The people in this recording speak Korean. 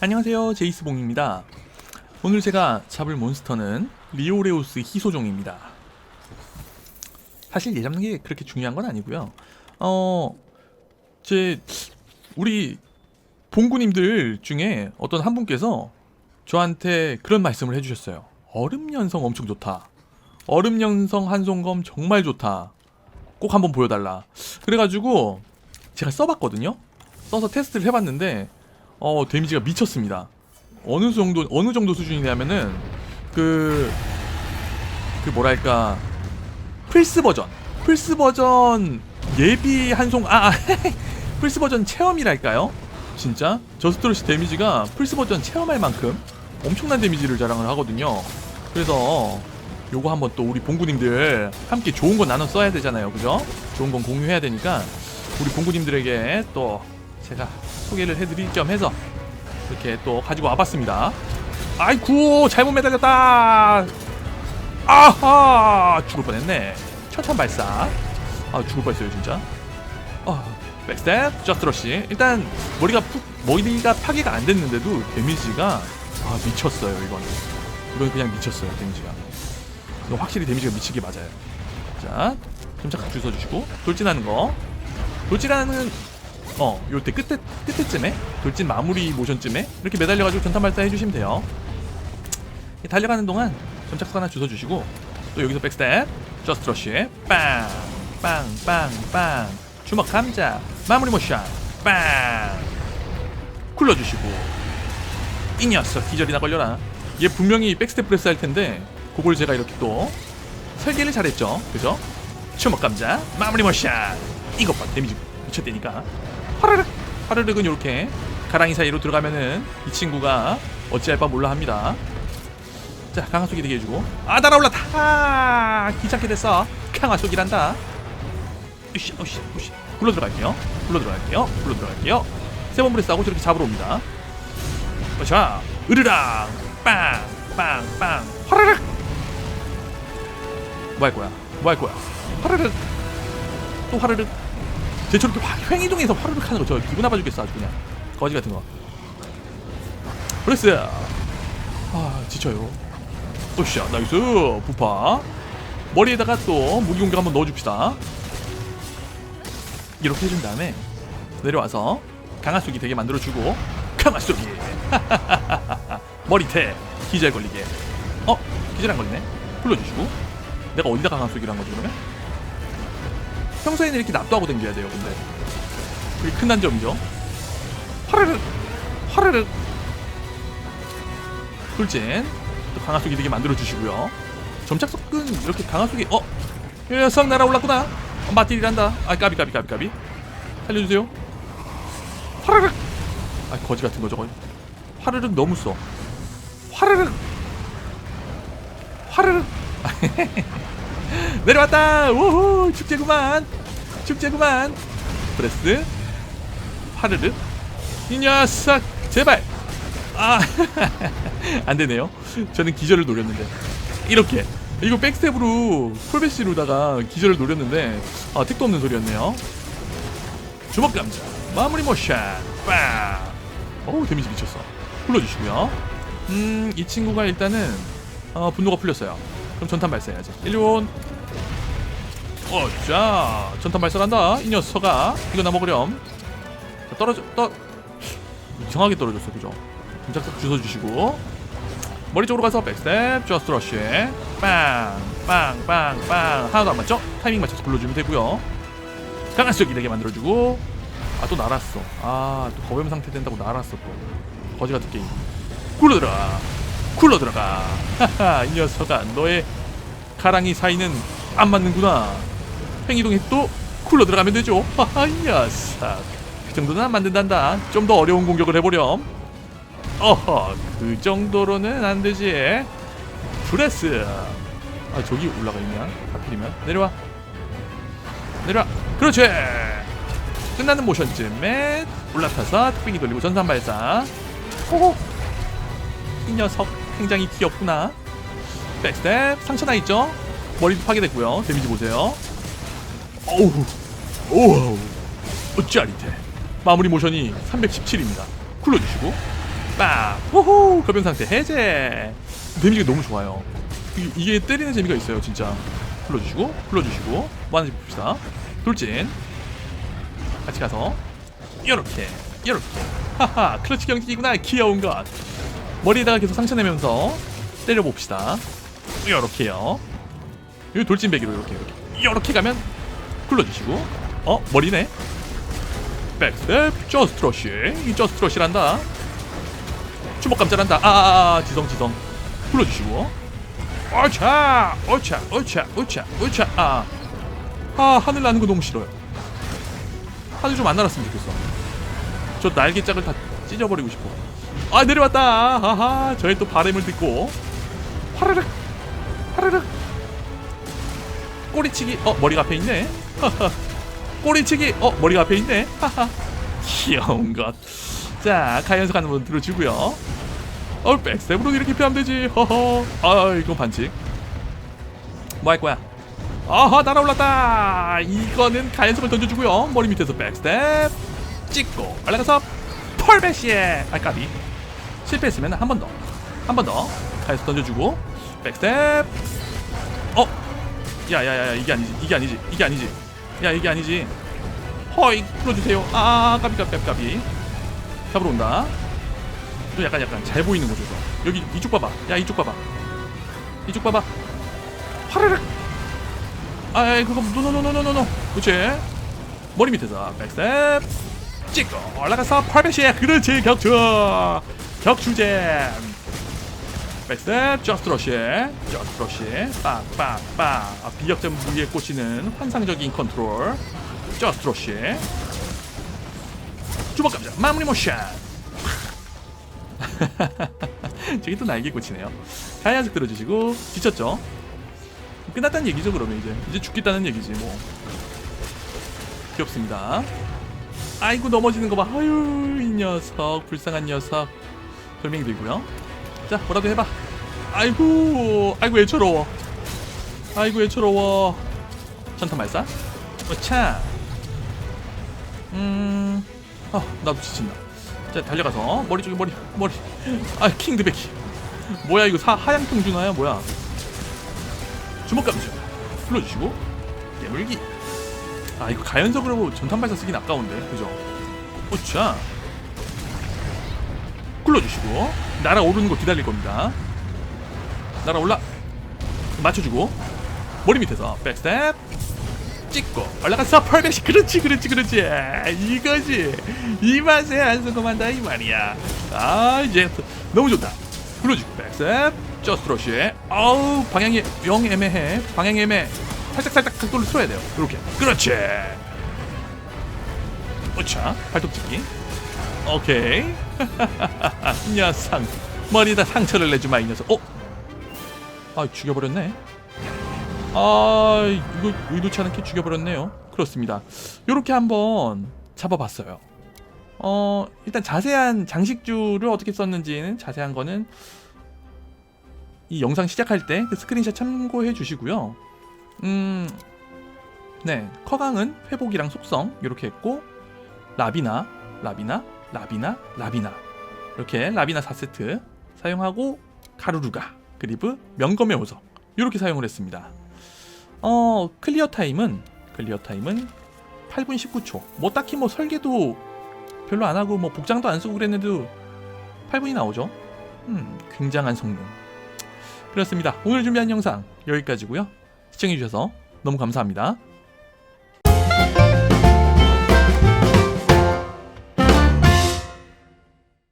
안녕하세요. 제이스봉입니다. 오늘 제가 잡을 몬스터는 리오레우스 희소종입니다. 사실 얘 잡는 게 그렇게 중요한 건 아니고요. 어... 제... 우리 봉구님들 중에 어떤 한 분께서 저한테 그런 말씀을 해주셨어요. 얼음 연성 엄청 좋다 얼음 연성 한송검 정말 좋다 꼭 한번 보여달라 그래가지고 제가 써봤거든요 써서 테스트를 해봤는데 어 데미지가 미쳤습니다. 어느 정도 어느 정도 수준이냐면은 그그 뭐랄까 플스 버전 플스 버전 예비 한송 아, 아 플스 버전 체험이랄까요? 진짜 저스트로시 데미지가 플스 버전 체험할 만큼 엄청난 데미지를 자랑을 하거든요. 그래서 요거 한번 또 우리 봉구님들 함께 좋은 거 나눠 써야 되잖아요, 그죠? 좋은 건 공유해야 되니까 우리 봉구님들에게 또 제가 소개를 해드릴 점 해서 이렇게 또 가지고 와봤습니다. 아이쿠 잘못 매달렸다. 아하 죽을 뻔했네. 천천 발사. 아 죽을 뻔했어요 진짜. 아 백스텝 저스트러시 일단 머리가 푹 머리가 파괴가 안 됐는데도 데미지가 아 미쳤어요 이건. 이건 그냥 미쳤어요 데미지가. 확실히 데미지가 미치게 맞아요. 자 점착 주워주시고 돌진하는 거. 돌진하는 어, 요때 끝에 끝에쯤에 돌진 마무리 모션쯤에 이렇게 매달려가지고 전탄 발사 해주시면 돼요. 이 달려가는 동안 점착수 하나 주워주시고 또 여기서 백스텝 저스트 러쉬 빵 빵 빵 빵 주먹 감자 마무리 모션 빵 굴러주시고 이 녀석 기절이나 걸려라. 얘 분명히 백스텝 프레스 할 텐데 그걸 제가 이렇게 또 설계를 잘했죠, 그죠? 주먹 감자 마무리 모션 이것 봐 데미지 미쳤다니까. 화르륵 화르륵은 이렇게 가랑이 사이로 들어가면은 이 친구가 어찌할 바 몰라 합니다. 자 강화 속이 되게 해주고. 아 날아올랐다! 아, 귀찮게 됐어 강화 속이란다. 으쌰 으쌰 으쌰. 굴러 들어갈게요. 굴러 들어갈게요. 굴러 들어갈게요. 세번 브레스하고 저렇게 잡으러 옵니다. 자 으르랑 빵빵빵. 화르륵 뭐 할 거야. 뭐 할 거야. 화르륵 또 화르륵 쟤 저렇게 확 횡이동해서 화르륵 하는 거 저 기분 나빠 죽겠어 아주 그냥. 거지 같은 거. 브레스. 아 지쳐요. 오샤 나이스. 부파. 머리에다가 또 무기 공격 한번 넣어줍시다. 이렇게 해준 다음에 내려와서 강화수기 되게 만들어주고 강화수기. 머리태. 기절 걸리게. 어? 기절 안 걸리네. 풀러주시고 내가 어디다 강화수기를 한 거지 그러면? 평소에는 이렇게 납도하고 댕겨야 돼요 근데. 그게 큰 단점이죠. 화르륵 화르륵 돌진 또 강화속이 되게 만들어주시고요. 점착석은 이렇게 강화속이 어? 이 녀석 날아올랐구나. 어, 맞딜이란다. 아 까비 까비 까비 까비. 살려주세요. 화르륵 아 거지 같은 거 저거 화르륵 너무 써. 화르륵 화르륵 내려왔다. 우후 축제구만. 축제구만. 프레스. 하르르. 이 녀석 제발. 아 안되네요. 저는 기절을 노렸는데. 이렇게. 이거 백스텝으로 콜베시로다가 기절을 노렸는데 아 택도 없는 소리였네요. 주먹 감자. 마무리 모션. 빵 어우 데미지 미쳤어. 불러주시고요. 음 이 친구가 일단은 어, 분노가 풀렸어요 그럼 전탄 발사해야지. 일본 어자 전탄 발사한다. 이 녀석아. 이거 나 먹으렴. 자, 떨어져 떠. 이상하게 떨어졌어 그죠? 점착석 주워주시고. 머리 쪽으로 가서 백스텝 저스트 러쉬 빵빵빵빵. 하나도 안 맞죠? 타이밍 맞춰서 불러주면 되고요. 강한 수기 되게 만들어주고. 아 또 날았어. 아또 거염 상태 된다고 날았어 또. 거지 같은 게임. 굴러 들어가 굴러 들어가. 하하 이 녀석아 너의 가랑이 사이는 안 맞는구나. 횡이동에 또 굴러 들어가면 되죠. 하하 이 녀석. 그 정도는 안 만든단다. 좀 더 어려운 공격을 해보렴. 어허 그 정도로는 안 되지. 브레스. 아 저기 올라가 있냐? 하필이면. 내려와. 내려와. 그렇지. 끝나는 모션쯤에 올라타서 특빙이 돌리고 전산 발사. 호호. 이 녀석 굉장히 귀엽구나 백스텝 상처 나 있죠 머리도 파괴됐고요 데미지 보세요 어우, 오우, 어, 짜릿해. 마무리 모션이 317입니다. 굴러주시고, 빡, 호호, 거변 상태 해제. 데미지가 너무 좋아요. 이, 이게 때리는 재미가 있어요, 진짜. 굴러주시고, 굴러주시고, 뭐 하는지 봅시다. 돌진. 같이 가서, 요렇게, 요렇게. 하하, 클러치 경기구나, 귀여운 것. 머리에다가 계속 상처 내면서 때려봅시다. 요렇게요. 여기 돌진배기로 이렇게 이렇게. 이렇게 가면 굴러주시고. 어 머리네. 백스텝. 저스트러쉬. 이 저스트러쉬란다. 주먹 감자란다. 아, 아, 아 지성 지성. 굴러주시고. 어차 어차 어차 어차 어차. 아, 아 하늘 나는 거 너무 싫어요. 하늘 좀 안 날았으면 좋겠어. 저 날개짝을 다 찢어버리고 싶어 아 내려왔다. 아하 저의 또 바람을 듣고. 화르륵 화르륵. 꼬리치기 어 머리가 앞에 있네. 꼬리치기 어 머리가 앞에 있네. 하하. 귀여운 것자 가연석 한번 들어주고요. 어 백스텝으로 이렇게 피하면 되지. 허허. 아 이거 반칙. 뭐 할 거야? 아하 날아올랐다. 이거는 가연석을 던져주고요. 머리 밑에서 백스텝. 찍고 올라가서 펄베시에 아 까비 실패했으면 한 번 더 한 번더 가연석 던져주고 백스텝. 어? 야야야 이게 아니지 이게 아니지 이게 아니지. 야 이게 아니지. 허이 풀어주세요. 아 까비 까비 까비 까비. 잡으러 온다. 또 약간 약간 잘 보이는 거죠 저. 여기 이쪽 봐봐. 야 이쪽 봐봐. 이쪽 봐봐. 화르륵 아이 그거 노노노노노노. 그렇지 머리 밑에서. 백스텝 찍고 올라가서 팔배시에 그렇지 격추 격추잼 백스텝 저스트러쉬 저스트러쉬 빡빡빡. 아, 비격점 무기에 꽂히는 환상적인 컨트롤. 저스트러쉬 주먹 감자 마무리 모션. 저기 또 날개 꽂히네요. 하얀색 들어주시고 지쳤죠? 끝났다는 얘기죠 그러면 이제. 이제 죽겠다는 얘기지 뭐. 귀엽습니다 아이고 넘어지는 거 봐. 아유 이 녀석. 불쌍한 녀석. 돌멩이 들고요. 자 뭐라도 해봐. 아이고 아이고 애처로워. 아이고 애처로워. 전탄 발사. 어차. 음... 어 나도 지친다. 자 달려가서 머리 쪽에 머리 머리. 아 킹드베키. 뭐야 이거 사, 하얀 통준화야 뭐야? 주먹 감죠 불러주시고. 깨물기 아 이거 가연석으로 전탄 발사 쓰긴 아까운데. 그죠? 어차. 굴러주시고. 날아오르는 거 기다릴 겁니다. 날아올라. 맞춰주고. 머리 밑에서 백스텝. 찍고. 올라가 서 펄백시. 그렇지 그렇지 그렇지. 이거지. 이 맛에 안 성공한다 이 말이야. 아 이제 너무 좋다. 굴러주고 백스텝. 저스트러쉬 아우 방향이 영 애매해. 방향 애매 살짝 살짝 각도를 틀어야 돼요. 이렇게. 그렇지. 어차. 발톱 찍기. 오케이. 이 녀석. 머리에다 상처를 내주마 이 녀석. 어? 아 죽여버렸네. 아 이거 의도치 않게 죽여버렸네요. 그렇습니다. 요렇게 한번 잡아봤어요. 어 일단 자세한 장식주를 어떻게 썼는지는 자세한 거는 이 영상 시작할 때 그 스크린샷 참고해 주시고요 음 네 커강은 회복이랑 속성 이렇게 했고 라비나 라비나 라비나 라비나 이렇게 라비나 4세트 사용하고 가루루가 그리브 명검의 오석 이렇게 사용을 했습니다. 어 클리어 타임은 클리어 타임은 8분 19초. 뭐 딱히 뭐 설계도 별로 안 하고 뭐 복장도 안 쓰고 그랬는데도 8분이 나오죠. 음 굉장한 성능. 그렇습니다. 오늘 준비한 영상 여기까지고요. 시청해주셔서 너무 감사합니다.